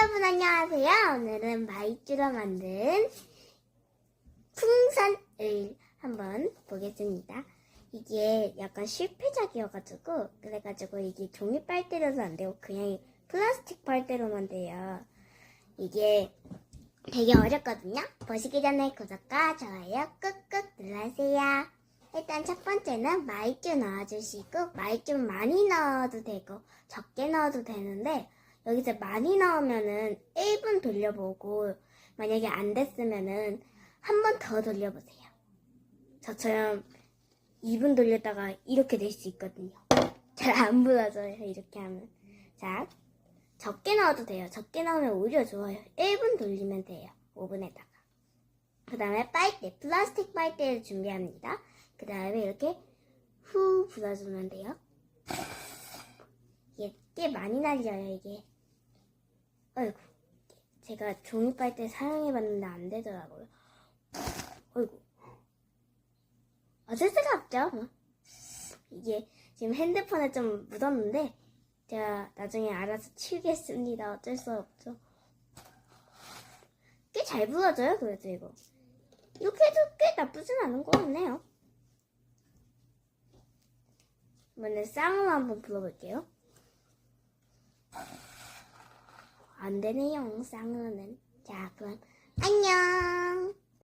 여러분 안녕하세요. 오늘은 마이쮸로 만든 풍선을 한번 보겠습니다. 이게 약간 실패작이어가지고 그래가지고 이게 종이 빨대로도 안 되고 그냥 플라스틱 빨대로만 돼요. 이게 되게 어렵거든요. 보시기 전에 구독과 좋아요 꾹꾹 눌러주세요. 일단 첫 번째는 마이쮸 넣어주시고 마이쮸 많이 넣어도 되고 적게 넣어도 되는데 여기서 많이 넣으면은 1분 돌려보고 만약에 안 됐으면은 한 번 더 돌려보세요. 저처럼 2분 돌렸다가 이렇게 될 수 있거든요. 잘안 불어져요 이렇게 하면. 자 적게 넣어도 돼요. 적게 넣으면 오히려 좋아요. 1분 돌리면 돼요. 오븐에다가. 그 다음에 빨대, 플라스틱 빨대를 준비합니다. 그 다음에 이렇게 후 불어주면 돼요. 이게 꽤 많이 날려요, 이게. 어이구. 제가 종이 빨대 사용해봤는데 안 되더라고요. 어이구. 어쩔 수가 없죠. 뭐. 이게 지금 핸드폰에 좀 묻었는데, 제가 나중에 알아서 치우겠습니다. 어쩔 수 없죠. 꽤 잘 불어져요, 그래도 이거. 이렇게 해도 꽤 나쁘진 않은 것 같네요. 이번엔 쌍으로 한번 불어볼게요. 안 되네요, 쌍으로는. 자, 그럼 안녕!